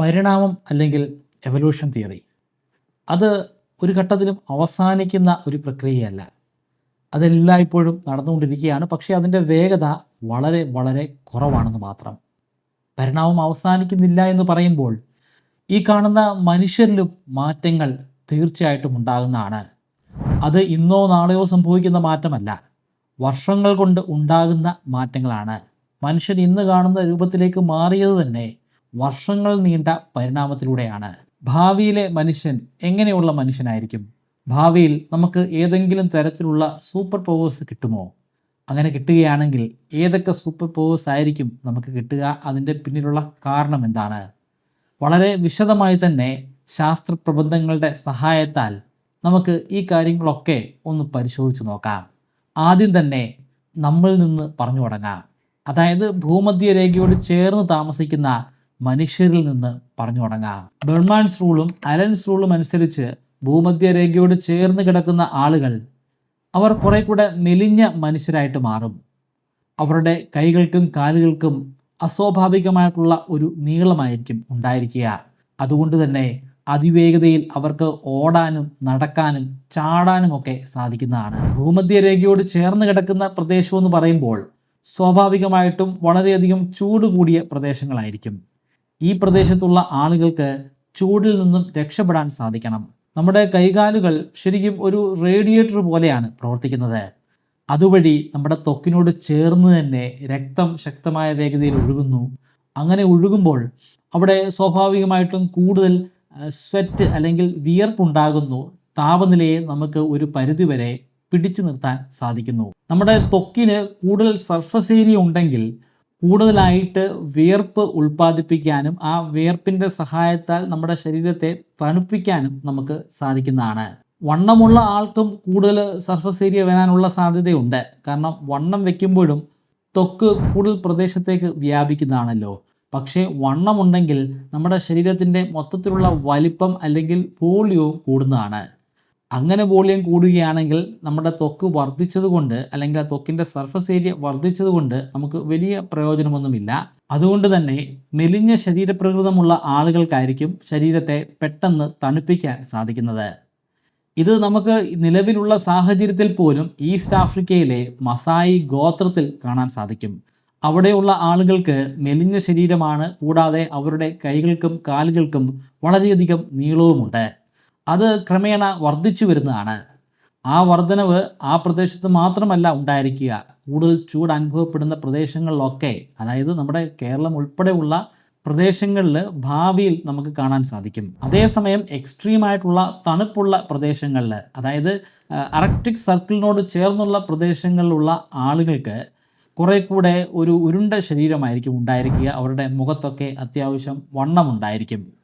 പരിണാമം അല്ലെങ്കിൽ evolution theory അത് ഒരു ഘട്ടത്തിലും അവസാനിക്കുന്ന ഒരു പ്രക്രിയയല്ല. അതെല്ലായ്പ്പോഴും നടന്നുകൊണ്ടിരിക്കുകയാണ്. പക്ഷേ അതിന്റെ വേഗത വളരെ വളരെ കുറവാണെന്ന് മാത്രം. പരിണാമം അവസാനിക്കുന്നില്ല എന്ന് പറയുമ്പോൾ ഈ കാണുന്ന മനുഷ്യരിലും മാറ്റങ്ങൾ തീർച്ചയായിട്ടും ഉണ്ടാകുന്നതാണ്. അത് ഇന്നോ നാളെയോ സംഭവിക്കുന്ന മാറ്റമല്ല. വർഷങ്ങൾ കൊണ്ട് ഉണ്ടാകുന്ന മാറ്റങ്ങളാണ്. മനുഷ്യൻ ഇന്ന് കാണുന്ന രൂപത്തിലേക്ക് മാറിയത് തന്നെ വർഷങ്ങൾ നീണ്ട പരിണാമത്തിലൂടെയാണ്. ഭാവിയിലെ മനുഷ്യൻ എങ്ങനെയുള്ള മനുഷ്യനായിരിക്കും? ഭാവിയിൽ നമുക്ക് ഏതെങ്കിലും തരത്തിലുള്ള സൂപ്പർ പവേഴ്സ് കിട്ടുമോ? അങ്ങനെ കിട്ടുകയാണെങ്കിൽ ഏതൊക്കെ സൂപ്പർ പവേഴ്സ് ആയിരിക്കും നമുക്ക് കിട്ടുക? അതിന്റെ പിന്നിലുള്ള കാരണം എന്താണ്? വളരെ വിശദമായി തന്നെ ശാസ്ത്ര പ്രബന്ധങ്ങളുടെ സഹായത്താൽ നമുക്ക് ഈ കാര്യങ്ങളൊക്കെ ഒന്ന് പരിശോധിച്ച് നോക്കാം. ആദ്യം തന്നെ നമ്മിൽ നിന്ന് പറഞ്ഞു തുടങ്ങാം. അതായത് ഭൂമധ്യരേഖയോട് ചേർന്ന് താമസിക്കുന്ന മനുഷ്യരിൽ നിന്ന് പറഞ്ഞു തുടങ്ങാം. ബെർമാൻസ് റൂളും അലൻസ് റൂളും അനുസരിച്ച് ഭൂമധ്യരേഖയോട് ചേർന്ന് കിടക്കുന്ന ആളുകൾ അവർ കുറെ കൂടെ മെലിഞ്ഞ മനുഷ്യരായിട്ട് മാറും. അവരുടെ കൈകൾക്കും കാലുകൾക്കും അസ്വാഭാവികമായിട്ടുള്ള ഒരു നീളമായിരിക്കും ഉണ്ടായിരിക്കുക. അതുകൊണ്ട് തന്നെ അതിവേഗതയിൽ അവർക്ക് ഓടാനും നടക്കാനും ചാടാനും ഒക്കെ സാധിക്കുന്നതാണ്. ഭൂമധ്യരേഖയോട് ചേർന്ന് കിടക്കുന്ന പ്രദേശം എന്ന് പറയുമ്പോൾ സ്വാഭാവികമായിട്ടും വളരെയധികം ചൂട് കൂടിയ പ്രദേശങ്ങളായിരിക്കും. ഈ പ്രദേശത്തുള്ള ആളുകൾക്ക് ചൂടിൽ നിന്നും രക്ഷപ്പെടാൻ സാധിക്കണം. നമ്മുടെ കൈകാലുകൾ ശരിക്കും ഒരു റേഡിയേറ്റർ പോലെയാണ് പ്രവർത്തിക്കുന്നത്. അതുവഴി നമ്മുടെ ത്വക്കിനോട് ചേർന്ന് തന്നെ രക്തം ശക്തമായ വേഗതയിൽ ഒഴുകുന്നു. അങ്ങനെ ഒഴുകുമ്പോൾ അവിടെ സ്വാഭാവികമായിട്ടും കൂടുതൽ സ്വെറ്റ് അല്ലെങ്കിൽ വിയർപ്പുണ്ടാകുന്നു. താപനിലയെ നമുക്ക് ഒരു പരിധിവരെ പിടിച്ചു നിർത്താൻ സാധിക്കുന്നു. നമ്മുടെ ത്വക്കിന് കൂടുതൽ സർഫസ് ഏരിയ ഉണ്ടെങ്കിൽ കൂടുതലായിട്ട് വിയർപ്പ് ഉൽപ്പാദിപ്പിക്കാനും ആ വിയർപ്പിന്റെ സഹായത്താൽ നമ്മുടെ ശരീരത്തെ തണുപ്പിക്കാനും നമുക്ക് സാധിക്കുന്നതാണ്. വണ്ണമുള്ള ആൾക്കും കൂടുതൽ സർഫസ് ഏരിയ വരാനുള്ള സാധ്യതയുണ്ട്. കാരണം വണ്ണം വെക്കുമ്പോഴും ത്വക്ക് കൂടുതൽ പ്രദേശത്തേക്ക് വ്യാപിക്കുന്നതാണല്ലോ. പക്ഷേ വണ്ണമുണ്ടെങ്കിൽ നമ്മുടെ ശരീരത്തിന്റെ മൊത്തത്തിലുള്ള വലിപ്പം അല്ലെങ്കിൽ വോളിയവും കൂടുന്നതാണ്. അങ്ങനെ വോളിയം കൂടുകയാണെങ്കിൽ നമ്മുടെ ത്വക്ക് വർദ്ധിച്ചതുകൊണ്ട് അല്ലെങ്കിൽ ആ ത്വക്കിന്റെ സർഫസ് ഏരിയ വർദ്ധിച്ചതുകൊണ്ട് നമുക്ക് വലിയ പ്രയോജനമൊന്നുമില്ല. അതുകൊണ്ട് തന്നെ മെലിഞ്ഞ ശരീരപ്രകൃതമുള്ള ആളുകൾക്കായിരിക്കും ശരീരത്തെ പെട്ടെന്ന് തണുപ്പിക്കാൻ സാധിക്കുന്നത്. ഇത് നമുക്ക് നിലവിലുള്ള സാഹചര്യത്തിൽ പോലും ഈസ്റ്റ് ആഫ്രിക്കയിലെ മസായി ഗോത്രത്തിൽ കാണാൻ സാധിക്കും. അവിടെയുള്ള ആളുകൾക്ക് മെലിഞ്ഞ ശരീരമാണ് കൂടാതെ അവരുടെ കൈകൾക്കും കാലുകൾക്കും വളരെയധികം നീളവുമുണ്ട്. അത് ക്രമേണ വർദ്ധിച്ചു വരുന്നതാണ്. ആ വർധനവ് ആ പ്രദേശത്ത് മാത്രമല്ല ഉണ്ടായിരിക്കുക. കൂടുതൽ ചൂട് അനുഭവപ്പെടുന്ന പ്രദേശങ്ങളിലൊക്കെ അതായത് നമ്മുടെ കേരളം ഉൾപ്പെടെയുള്ള പ്രദേശങ്ങളിൽ ഭാവിയിൽ നമുക്ക് കാണാൻ സാധിക്കും. അതേസമയം എക്സ്ട്രീമായിട്ടുള്ള തണുപ്പുള്ള പ്രദേശങ്ങളിൽ അതായത് അറക്റ്റിക് സർക്കിളിനോട് ചേർന്നുള്ള പ്രദേശങ്ങളിലുള്ള ആളുകൾക്ക് കുറെ കൂടെ ഒരു ഉരുണ്ട ശരീരമായിരിക്കും ഉണ്ടായിരിക്കുക. അവരുടെ മുഖത്തൊക്കെ അത്യാവശ്യം വണ്ണമുണ്ടായിരിക്കും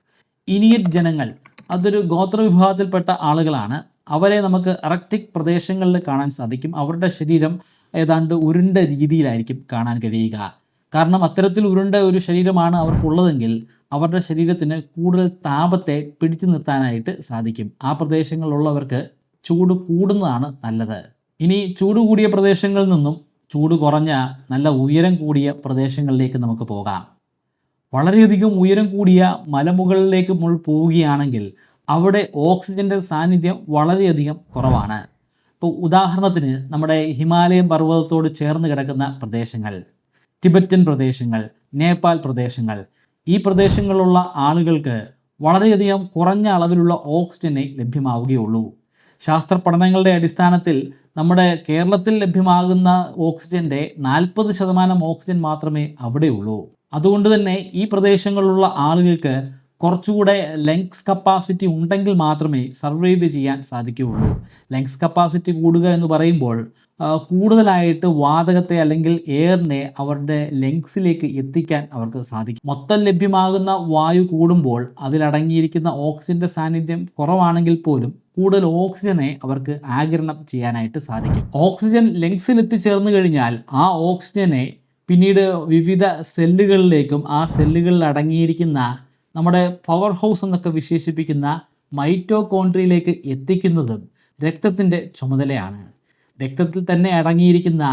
ഇനിയറ്റ് ജനങ്ങൾ അതൊരു ഗോത്രവിഭാഗത്തിൽപ്പെട്ട ആളുകളാണ്. അവരെ നമുക്ക് അറക്റ്റിക് പ്രദേശങ്ങളിൽ കാണാൻ സാധിക്കും. അവരുടെ ശരീരം ഏതാണ്ട് ഉരുണ്ട രീതിയിലായിരിക്കും കാണാൻ കഴിയുക. കാരണം അത്തരത്തിൽ ഉരുണ്ട ഒരു ശരീരമാണ് അവർക്കുള്ളതെങ്കിൽ അവരുടെ ശരീരത്തിന് കൂടുതൽ താപത്തെ പിടിച്ചു നിർത്താനായിട്ട് സാധിക്കും. ആ പ്രദേശങ്ങളിലുള്ളവർക്ക് ചൂട് കൂടുന്നതാണ് നല്ലത്. ഇനി ചൂട് കൂടിയ പ്രദേശങ്ങളിൽ നിന്നും ചൂട് കുറഞ്ഞ നല്ല ഉയരം കൂടിയ പ്രദേശങ്ങളിലേക്ക് നമുക്ക് പോകാം. വളരെയധികം ഉയരം കൂടിയ മലമുകളിലേക്ക് നമ്മൾ പോവുകയാണെങ്കിൽ അവിടെ ഓക്സിജന്റെ സാന്നിധ്യം വളരെയധികം കുറവാണ്. ഇപ്പോൾ ഉദാഹരണത്തിന് നമ്മുടെ ഹിമാലയൻ പർവതത്തോട് ചേർന്ന് കിടക്കുന്ന പ്രദേശങ്ങൾ ടിബറ്റൻ പ്രദേശങ്ങൾ നേപ്പാൾ പ്രദേശങ്ങൾ ഈ പ്രദേശങ്ങളിലുള്ള ആളുകൾക്ക് വളരെയധികം കുറഞ്ഞ അളവിലുള്ള ഓക്സിജനെ ലഭ്യമാവുകയുള്ളൂ. ശാസ്ത്ര പഠനങ്ങളുടെ അടിസ്ഥാനത്തിൽ നമ്മുടെ കേരളത്തിൽ ലഭ്യമാകുന്ന ഓക്സിജന്റെ നാൽപ്പത് ശതമാനം ഓക്സിജൻ മാത്രമേ അവിടെയുള്ളൂ. അതുകൊണ്ട് തന്നെ ഈ പ്രദേശങ്ങളിലുള്ള ആളുകൾക്ക് കുറച്ചുകൂടെ ലെങ്സ് കപ്പാസിറ്റി ഉണ്ടെങ്കിൽ മാത്രമേ സർവൈവ് ചെയ്യാൻ സാധിക്കുകയുള്ളൂ. ലെങ്സ് കപ്പാസിറ്റി കൂടുക എന്ന് പറയുമ്പോൾ കൂടുതലായിട്ട് വാതകത്തെ അല്ലെങ്കിൽ എയറിനെ അവരുടെ ലെങ്സിലേക്ക് എത്തിക്കാൻ അവർക്ക് സാധിക്കും. മൊത്തം ലഭ്യമാകുന്ന വായു കൂടുമ്പോൾ അതിലടങ്ങിയിരിക്കുന്ന ഓക്സിജന്റെ സാന്നിധ്യം കുറവാണെങ്കിൽ പോലും കൂടുതൽ ഓക്സിജനെ അവർക്ക് ആഗിരണം ചെയ്യാനായിട്ട് സാധിക്കും. ഓക്സിജൻ ലെങ്സിൽ എത്തിച്ചേർന്ന് കഴിഞ്ഞാൽ ആ ഓക്സിജനെ പിന്നീട് വിവിധ സെല്ലുകളിലേക്കും ആ സെല്ലുകളിൽ അടങ്ങിയിരിക്കുന്ന നമ്മുടെ പവർ ഹൗസ് എന്നൊക്കെ വിശേഷിപ്പിക്കുന്ന മൈറ്റോകോൺട്രിയിലേക്ക് എത്തിക്കുന്നതും രക്തത്തിന്റെ ചുമതലയാണ്. രക്തത്തിൽ തന്നെ അടങ്ങിയിരിക്കുന്ന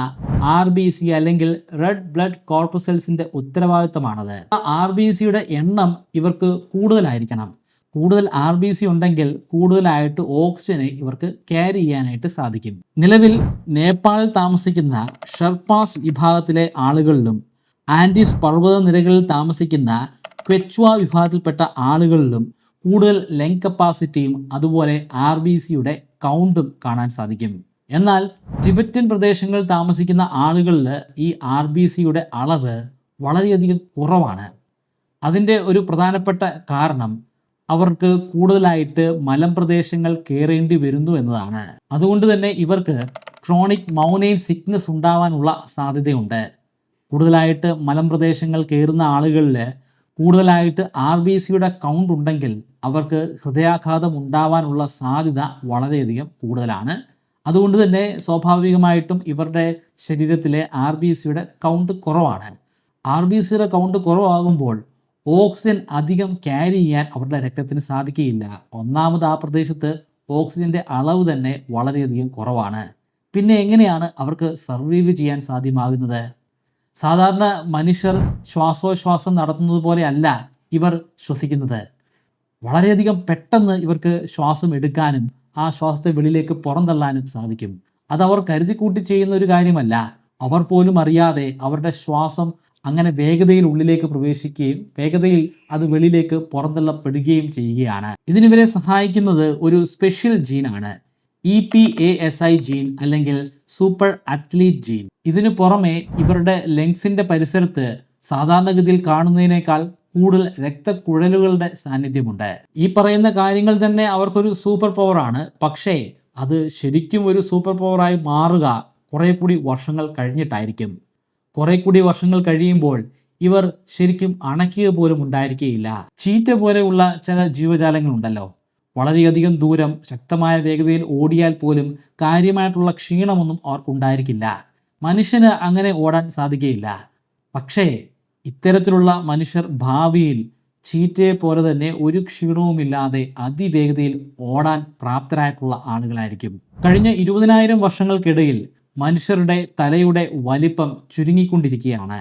ആർ ബി സി അല്ലെങ്കിൽ റെഡ് ബ്ലഡ് കോർപ്പസെൽസിന്റെ ഉത്തരവാദിത്തമാണത് ആർ ബി സിയുടെ എണ്ണം ഇവർക്ക് കൂടുതലായിരിക്കണം. കൂടുതൽ ആർ ബി സി ഉണ്ടെങ്കിൽ കൂടുതലായിട്ട് ഓക്സിജനെ ഇവർക്ക് ക്യാരി ചെയ്യാനായിട്ട് സാധിക്കും. നിലവിൽ നേപ്പാളിൽ താമസിക്കുന്ന ഷർപ്പാസ് വിഭാഗത്തിലെ ആളുകളിലും ആൻഡീസ് പർവത നിരകളിൽ താമസിക്കുന്ന ക്വെച്വ വിഭാഗത്തിൽപ്പെട്ട ആളുകളിലും കൂടുതൽ ലെങ് കപ്പാസിറ്റിയും അതുപോലെ ആർ ബി സിയുടെ കൗണ്ടും കാണാൻ സാധിക്കും. എന്നാൽ ടിബറ്റൻ പ്രദേശങ്ങളിൽ താമസിക്കുന്ന ആളുകളിൽ ഈ ആർ ബി സിയുടെ അളവ് വളരെയധികം കുറവാണ്. അതിന്റെ ഒരു പ്രധാനപ്പെട്ട കാരണം അവർക്ക് കൂടുതലായിട്ട് മലമ്പ്രദേശങ്ങൾ കയറേണ്ടി വരുന്നു എന്നതാണ്. അതുകൊണ്ട് തന്നെ ഇവർക്ക് ക്രോണിക് മൗനൈൻ സിക്നസ് ഉണ്ടാവാനുള്ള സാധ്യതയുണ്ട്. കൂടുതലായിട്ട് മലമ്പ്രദേശങ്ങൾ കയറുന്ന ആളുകളിൽ കൂടുതലായിട്ട് ആർ ബി സിയുടെ കൗണ്ട് ഉണ്ടെങ്കിൽ അവർക്ക് ഹൃദയാഘാതം ഉണ്ടാവാനുള്ള സാധ്യത വളരെയധികം കൂടുതലാണ്. അതുകൊണ്ട് തന്നെ സ്വാഭാവികമായിട്ടും ഇവരുടെ ശരീരത്തിലെ ആർ ബി സിയുടെ കൗണ്ട് കുറവാണ്. ആർ ബി സിയുടെ കൗണ്ട് കുറവാകുമ്പോൾ ഓക്സിജൻ അധികം ക്യാരി ചെയ്യാൻ അവരുടെ രക്തത്തിന് സാധിക്കുകയില്ല. ഒന്നാമത് ആ പ്രദേശത്ത് ഓക്സിജന്റെ അളവ് തന്നെ വളരെയധികം കുറവാണ്. പിന്നെ എങ്ങനെയാണ് അവർക്ക് സർവൈവ് ചെയ്യാൻ സാധ്യമാകുന്നത്? സാധാരണ മനുഷ്യർ ശ്വാസോച്ഛ്വാസം നടത്തുന്നത് പോലെയല്ല ഇവർ ശ്വസിക്കുന്നത്. വളരെയധികം പെട്ടെന്ന് ഇവർക്ക് ശ്വാസം എടുക്കാനും ആ ശ്വാസത്തെ വെളിയിലേക്ക് പുറന്തള്ളാനും സാധിക്കും. അത് അവർ കരുതിക്കൂട്ടി ചെയ്യുന്ന ഒരു കാര്യമല്ല. അവർ പോലും അറിയാതെ അവരുടെ ശ്വാസം അങ്ങനെ വേഗതയിൽ ഉള്ളിലേക്ക് പ്രവേശിക്കുകയും വേഗതയിൽ അത് വെളിയിലേക്ക് പുറന്തള്ളപ്പെടുകയും ചെയ്യുകയാണ്. ഇതിനിവരെ സഹായിക്കുന്നത് ഒരു special ജീനാണ് E P A S I gene അല്ലെങ്കിൽ സൂപ്പർ അത്ലീറ്റ് ജീൻ ഇതിനു പുറമെ ഇവരുടെ ലെങ്സിന്റെ പരിസരത്ത് സാധാരണഗതിയിൽ കാണുന്നതിനേക്കാൾ കൂടുതൽ രക്തക്കുഴലുകളുടെ സാന്നിധ്യമുണ്ട്. ഈ പറയുന്ന കാര്യങ്ങൾ തന്നെ അവർക്കൊരു സൂപ്പർ പവറാണ് പക്ഷേ അത് ശരിക്കും ഒരു സൂപ്പർ പവറായി മാറുക കുറെ കൂടി വർഷങ്ങൾ കഴിഞ്ഞിട്ടായിരിക്കും. കുറെ കൂടി വർഷങ്ങൾ കഴിയുമ്പോൾ ഇവർ ശരിക്കും അണക്കുക പോലും ഉണ്ടായിരിക്കുകയില്ല ചീറ്റ പോലെയുള്ള ചില ജീവജാലങ്ങളുണ്ടല്ലോ. വളരെയധികം ദൂരം ശക്തമായ വേഗതയിൽ ഓടിയാൽ പോലും കാര്യമായിട്ടുള്ള ക്ഷീണമൊന്നും അവർക്കുണ്ടായിരിക്കില്ല. മനുഷ്യന് അങ്ങനെ ഓടാൻ സാധിക്കുകയില്ല പക്ഷേ ഇത്തരത്തിലുള്ള മനുഷ്യർ ഭാവിയിൽ ചീറ്റയെ പോലെ തന്നെ ഒരു ക്ഷീണവുമില്ലാതെ അതിവേഗതയിൽ ഓടാൻ പ്രാപ്തരായിട്ടുള്ള ആളുകളായിരിക്കും. കഴിഞ്ഞ ഇരുപതിനായിരം വർഷങ്ങൾക്കിടയിൽ മനുഷ്യരുടെ തലയുടെ വലിപ്പം ചുരുങ്ങിക്കൊണ്ടിരിക്കുകയാണ്.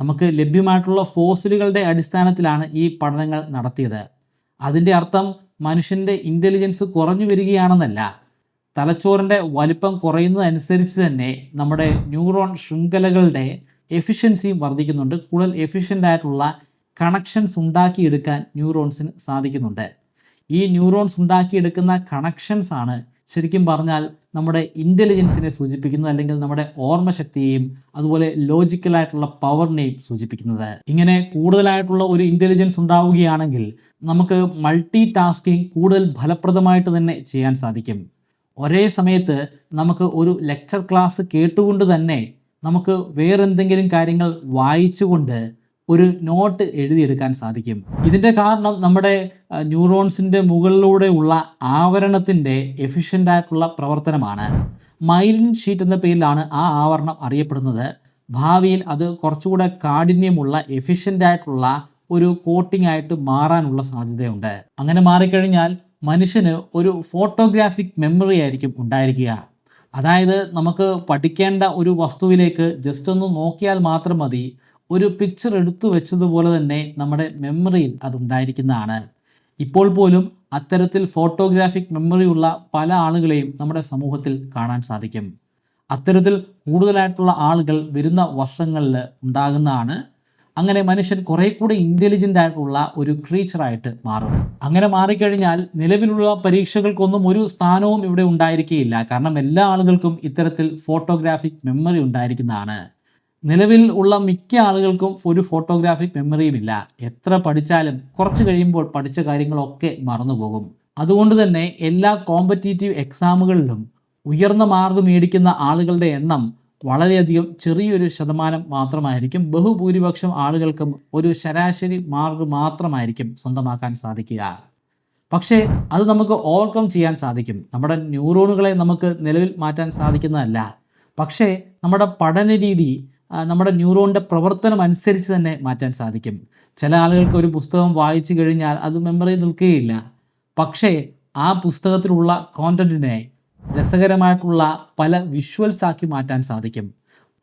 നമുക്ക് ലഭ്യമായിട്ടുള്ള ഫോസിലുകളുടെ അടിസ്ഥാനത്തിലാണ് ഈ പഠനങ്ങൾ നടത്തിയത്. അതിന്റെ അർത്ഥം മനുഷ്യന്റെ ഇന്റലിജൻസ് കുറഞ്ഞു വരികയാണെന്നല്ല. തലച്ചോറിന്റെ വലിപ്പം കുറയുന്നതനുസരിച്ച് തന്നെ നമ്മുടെ ന്യൂറോൺ ശൃംഖലകളുടെ എഫിഷ്യൻസിയും വർദ്ധിക്കുന്നുണ്ട്. കൂടുതൽ എഫിഷ്യന്റ് ആയിട്ടുള്ള കണക്ഷൻസ് ഉണ്ടാക്കിയെടുക്കാൻ ന്യൂറോൺസിന് സാധിക്കുന്നുണ്ട്. ഈ ന്യൂറോൺസ് ഉണ്ടാക്കിയെടുക്കുന്ന കണക്ഷൻസ് ആണ് ശരിക്കും പറഞ്ഞാൽ നമ്മുടെ ഇന്റലിജൻസിനെ സൂചിപ്പിക്കുന്നത് അല്ലെങ്കിൽ നമ്മുടെ ഓർമ്മശക്തിയെയും അതുപോലെ ലോജിക്കലായിട്ടുള്ള പവറിനെയും സൂചിപ്പിക്കുന്നത്. ഇങ്ങനെ കൂടുതലായിട്ടുള്ള ഒരു ഇന്റലിജൻസ് ഉണ്ടാവുകയാണെങ്കിൽ നമുക്ക് മൾട്ടി ടാസ്കിങ് കൂടുതൽ ഫലപ്രദമായിട്ട് തന്നെ ചെയ്യാൻ സാധിക്കും. ഒരേ സമയത്ത് നമുക്ക് ഒരു ലെക്ചർ ക്ലാസ് കേട്ടുകൊണ്ട് തന്നെ നമുക്ക് വേറെന്തെങ്കിലും കാര്യങ്ങൾ വായിച്ചുകൊണ്ട് ഒരു നോട്ട് എഴുതിയെടുക്കാൻ സാധിക്കും. ഇതിന്റെ കാരണം നമ്മുടെ ന്യൂറോൺസിന്റെ മുകളിലൂടെ ഉള്ള ആവരണത്തിന്റെ എഫിഷ്യന്റ് ആയിട്ടുള്ള പ്രവർത്തനമാണ്. മൈലിൻ ഷീറ്റ് എന്ന പേരിലാണ് ആ ആവരണം അറിയപ്പെടുന്നത്. ഭാവിയിൽ അത് കുറച്ചുകൂടെ കാഠിന്യമുള്ള എഫിഷ്യന്റ് ആയിട്ടുള്ള ഒരു കോട്ടിംഗ് ആയിട്ട് മാറാനുള്ള സാധ്യതയുണ്ട്. അങ്ങനെ മാറിക്കഴിഞ്ഞാൽ മനുഷ്യന് ഒരു ഫോട്ടോഗ്രാഫിക് മെമ്മറി ആയിരിക്കും ഉണ്ടായിരിക്കുക. അതായത് നമുക്ക് പഠിക്കേണ്ട ഒരു വസ്തുവിലേക്ക് ജസ്റ്റ് ഒന്ന് നോക്കിയാൽ മാത്രം മതി. ഒരു പിക്ചർ എടുത്തു വെച്ചതുപോലെ തന്നെ നമ്മുടെ മെമ്മറിയിൽ അതുണ്ടായിരിക്കുന്നതാണ്. ഇപ്പോൾ പോലും അത്തരത്തിൽ ഫോട്ടോഗ്രാഫിക് മെമ്മറി ഉള്ള പല ആളുകളെയും നമ്മുടെ സമൂഹത്തിൽ കാണാൻ സാധിക്കും. അത്തരത്തിൽ കൂടുതലായിട്ടുള്ള ആളുകൾ വരുന്ന വർഷങ്ങളിൽ ഉണ്ടാകുന്നതാണ്. അങ്ങനെ മനുഷ്യൻ കുറെ കൂടെ ഇന്റലിജന്റ് ആയിട്ടുള്ള ഒരു ക്രീച്ചറായിട്ട് മാറും. അങ്ങനെ മാറിക്കഴിഞ്ഞാൽ നിലവിലുള്ള പരീക്ഷകൾക്കൊന്നും ഒരു സ്ഥാനവും ഇവിടെ ഉണ്ടായിരിക്കുകയില്ല. കാരണം എല്ലാ ആളുകൾക്കും ഇത്തരത്തിൽ ഫോട്ടോഗ്രാഫിക് മെമ്മറി ഉണ്ടായിരിക്കുന്നതാണ്. നിലവിൽ ഉള്ള മിക്ക ആളുകൾക്കും ഒരു ഫോട്ടോഗ്രാഫിക് മെമ്മറിയുമില്ല എത്ര പഠിച്ചാലും കുറച്ച് കഴിയുമ്പോൾ പഠിച്ച കാര്യങ്ങളൊക്കെ മറന്നുപോകും. അതുകൊണ്ട് തന്നെ എല്ലാ കോമ്പറ്റീറ്റീവ് എക്സാമുകളിലും ഉയർന്ന മാർക്ക് മേടിക്കുന്ന ആളുകളുടെ എണ്ണം വളരെയധികം ചെറിയൊരു ശതമാനം മാത്രമായിരിക്കും. ബഹുഭൂരിപക്ഷം ആളുകൾക്കും ഒരു ശരാശരി മാർക്ക് മാത്രമായിരിക്കും സ്വന്തമാക്കാൻ സാധിക്കുക. പക്ഷേ അത് നമുക്ക് ഓവർകം ചെയ്യാൻ സാധിക്കും. നമ്മുടെ ന്യൂറോണുകളെ നമുക്ക് നിലവിൽ മാറ്റാൻ സാധിക്കുന്നതല്ല. പക്ഷേ നമ്മുടെ പഠന രീതി നമ്മുടെ ന്യൂറോണിന്റെ പ്രവർത്തനം അനുസരിച്ച് തന്നെ മാറ്റാൻ സാധിക്കും. ചില ആളുകൾക്ക് ഒരു പുസ്തകം വായിച്ചു കഴിഞ്ഞാൽ അത് മെമ്മറിയിൽ നിൽക്കുകയില്ല. പക്ഷേ ആ പുസ്തകത്തിലുള്ള കോണ്ടന്റിനെ രസകരമായിട്ടുള്ള പല വിഷ്വൽസ് ആക്കി മാറ്റാൻ സാധിക്കും.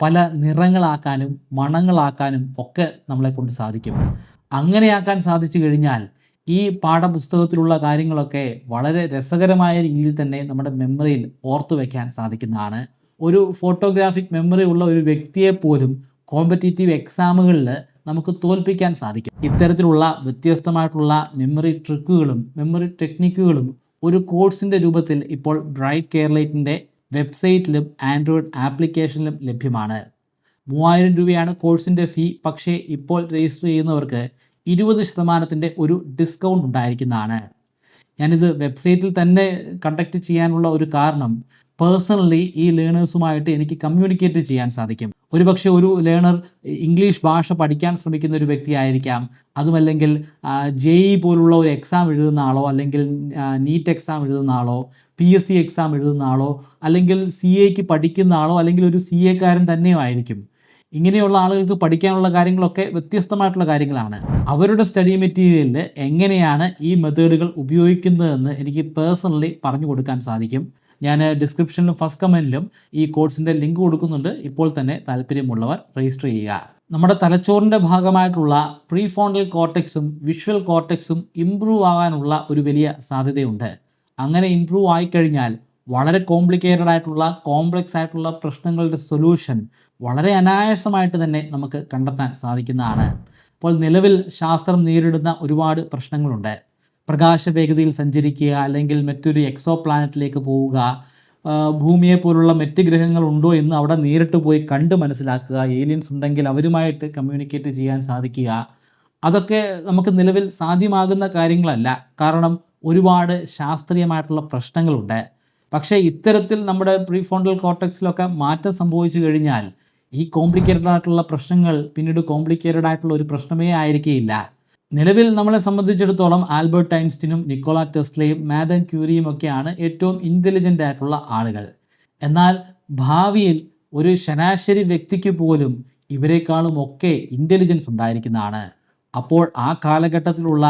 പല നിറങ്ങളാക്കാനും മണങ്ങളാക്കാനും ഒക്കെ നമ്മളെ കൊണ്ട് സാധിക്കും. അങ്ങനെയാക്കാൻ സാധിച്ചു കഴിഞ്ഞാൽ ഈ പാഠപുസ്തകത്തിലുള്ള കാര്യങ്ങളൊക്കെ വളരെ രസകരമായ രീതിയിൽ തന്നെ നമ്മുടെ മെമ്മറിയിൽ ഓർത്തു വയ്ക്കാൻ സാധിക്കുന്നതാണ്. ഒരു ഫോട്ടോഗ്രാഫിക് മെമ്മറി ഉള്ള ഒരു വ്യക്തിയെ പോലും കോമ്പറ്റേറ്റീവ് എക്സാമുകളിൽ നമുക്ക് തോൽപ്പിക്കാൻ സാധിക്കും. ഇത്തരത്തിലുള്ള വ്യത്യസ്തമായിട്ടുള്ള മെമ്മറി ട്രിക്കുകളും മെമ്മറി ടെക്നിക്കുകളും ഒരു കോഴ്സിന്റെ രൂപത്തിൽ ഇപ്പോൾ ബ്രൈറ്റ് കെയർലൈറ്റിന്റെ വെബ്സൈറ്റിലും ആൻഡ്രോയിഡ് ആപ്ലിക്കേഷനിലും ലഭ്യമാണ്. മൂവായിരം രൂപയാണ് കോഴ്സിന്റെ ഫീ പക്ഷേ ഇപ്പോൾ രജിസ്റ്റർ ചെയ്യുന്നവർക്ക് ഇരുപത് ശതമാനത്തിന്റെ ഒരു ഡിസ്കൗണ്ട് ഉണ്ടായിരിക്കുന്നതാണ്. ഞാനിത് വെബ്സൈറ്റിൽ തന്നെ കണ്ടക്ട് ചെയ്യാനുള്ള ഒരു കാരണം പേഴ്സണലി ഈ ലേണേഴ്സുമായിട്ട് എനിക്ക് കമ്മ്യൂണിക്കേറ്റ് ചെയ്യാൻ സാധിക്കും. ഒരുപക്ഷെ ഒരു ലേണർ ഇംഗ്ലീഷ് ഭാഷ പഠിക്കാൻ ശ്രമിക്കുന്ന ഒരു വ്യക്തിയായിരിക്കാം അതുമല്ലെങ്കിൽ ജെഇ ഇ പോലുള്ള ഒരു എക്സാം എഴുതുന്ന ആളോ അല്ലെങ്കിൽ നീറ്റ് എക്സാം എഴുതുന്ന ആളോ പി എസ് സി എക്സാം എഴുതുന്ന ആളോ അല്ലെങ്കിൽ സി എക്ക് പഠിക്കുന്ന ആളോ അല്ലെങ്കിൽ ഒരു സി എക്കാരൻ തന്നെയോ ആയിരിക്കും. ഇങ്ങനെയുള്ള ആളുകൾക്ക് പഠിക്കാനുള്ള കാര്യങ്ങളൊക്കെ വ്യത്യസ്തമായിട്ടുള്ള കാര്യങ്ങളാണ്. അവരുടെ സ്റ്റഡി മെറ്റീരിയലിൽ എങ്ങനെയാണ് ഈ മെത്തേഡുകൾ ഉപയോഗിക്കുന്നതെന്ന് എനിക്ക് പേഴ്സണലി പറഞ്ഞു കൊടുക്കാൻ സാധിക്കും. ഞാൻ ഡിസ്ക്രിപ്ഷനിലും ഫസ്റ്റ് കമന്റിലും ഈ കോഴ്സിന്റെ ലിങ്ക് കൊടുക്കുന്നുണ്ട്. ഇപ്പോൾ തന്നെ താല്പര്യമുള്ളവർ രജിസ്റ്റർ ചെയ്യുക. നമ്മുടെ തലച്ചോറിന്റെ ഭാഗമായിട്ടുള്ള പ്രീ ഫോണ്ടൽ കോർട്ടെക്സും വിഷ്വൽ കോർട്ടെക്സും ഇമ്പ്രൂവ് ആകാനുള്ള ഒരു വലിയ സാധ്യതയുണ്ട്. അങ്ങനെ ഇമ്പ്രൂവ് ആയിക്കഴിഞ്ഞാൽ വളരെ കോംപ്ലിക്കേറ്റഡ് ആയിട്ടുള്ള കോംപ്ലക്സ് ആയിട്ടുള്ള പ്രശ്നങ്ങളുടെ സൊല്യൂഷൻ വളരെ അനായാസമായിട്ട് തന്നെ നമുക്ക് കണ്ടെത്താൻ സാധിക്കുന്നതാണ്. അപ്പോൾ നിലവിൽ ശാസ്ത്രം നേരിടുന്ന ഒരുപാട് പ്രശ്നങ്ങളുണ്ട്. പ്രകാശ വേഗതയിൽ സഞ്ചരിക്കുക അല്ലെങ്കിൽ മറ്റൊരു എക്സോ പ്ലാനറ്റിലേക്ക് പോവുക ഭൂമിയെ പോലുള്ള മറ്റ് ഗ്രഹങ്ങൾ ഉണ്ടോ എന്ന് അവിടെ നേരിട്ട് പോയി കണ്ട് മനസ്സിലാക്കുക ഏലിയൻസ് ഉണ്ടെങ്കിൽ അവരുമായിട്ട് കമ്മ്യൂണിക്കേറ്റ് ചെയ്യാൻ സാധിക്കുക. അതൊക്കെ നമുക്ക് നിലവിൽ സാധ്യമാകുന്ന കാര്യങ്ങളല്ല. കാരണം ഒരുപാട് ശാസ്ത്രീയമായിട്ടുള്ള പ്രശ്നങ്ങളുണ്ട്. പക്ഷേ ഇത്തരത്തിൽ നമ്മുടെ പ്രീഫോണ്ടൽ കോർട്ടക്സിലൊക്കെ മാറ്റം സംഭവിച്ചു കഴിഞ്ഞാൽ ഈ കോംപ്ലിക്കേറ്റഡ് ആയിട്ടുള്ള പ്രശ്നങ്ങൾ പിന്നീട് കോംപ്ലിക്കേറ്റഡ് ആയിട്ടുള്ള ഒരു പ്രശ്നമേ ആയിരിക്കുകയില്ല നിലവിൽ നമ്മളെ സംബന്ധിച്ചിടത്തോളം ആൽബർട്ട് ഐൻസ്റ്റീനും നിക്കോള ടെസ്ലയും മാതൻ ക്യൂരിയും ഒക്കെയാണ് ഏറ്റവും ഇന്റലിജന്റ് ആയിട്ടുള്ള ആളുകൾ. എന്നാൽ ഭാവിയിൽ ഒരു ശരാശരി വ്യക്തിക്ക് പോലും ഇവരെക്കാളും ഒക്കെ ഇന്റലിജൻസ് ഉണ്ടായിരിക്കുന്നതാണ്. അപ്പോൾ ആ കാലഘട്ടത്തിലുള്ള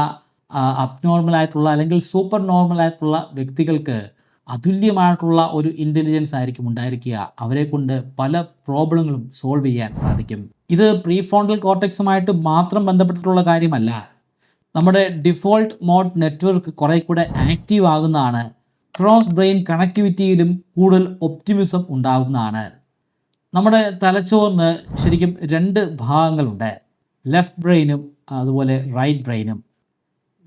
അബ്നോർമൽ ആയിട്ടുള്ള അല്ലെങ്കിൽ സൂപ്പർ നോർമൽ ആയിട്ടുള്ള വ്യക്തികൾക്ക് അതുല്യമായിട്ടുള്ള ഒരു ഇന്റലിജൻസ് ആയിരിക്കും ഉണ്ടായിരിക്കുക. അവരെ കൊണ്ട് പല പ്രോബ്ലങ്ങളും സോൾവ് ചെയ്യാൻ സാധിക്കും. ഇത് പ്രീഫോണ്ടൽ കോർട്ടക്സുമായിട്ട് മാത്രം ബന്ധപ്പെട്ടിട്ടുള്ള കാര്യമല്ല. നമ്മുടെ ഡിഫോൾട്ട് മോഡ് നെറ്റ്വർക്ക് കുറേ കൂടെ ആക്റ്റീവ് ആകുന്നതാണ്. ക്രോസ് ബ്രെയിൻ കണക്ടിവിറ്റിയിലും കൂടുതൽ ഒപ്റ്റിമിസം ഉണ്ടാകുന്നതാണ്. നമ്മുടെ തലച്ചോറിന് ശരിക്കും രണ്ട് ഭാഗങ്ങളുണ്ട്. ലെഫ്റ്റ് ബ്രെയിനും അതുപോലെ റൈറ്റ് ബ്രെയിനും.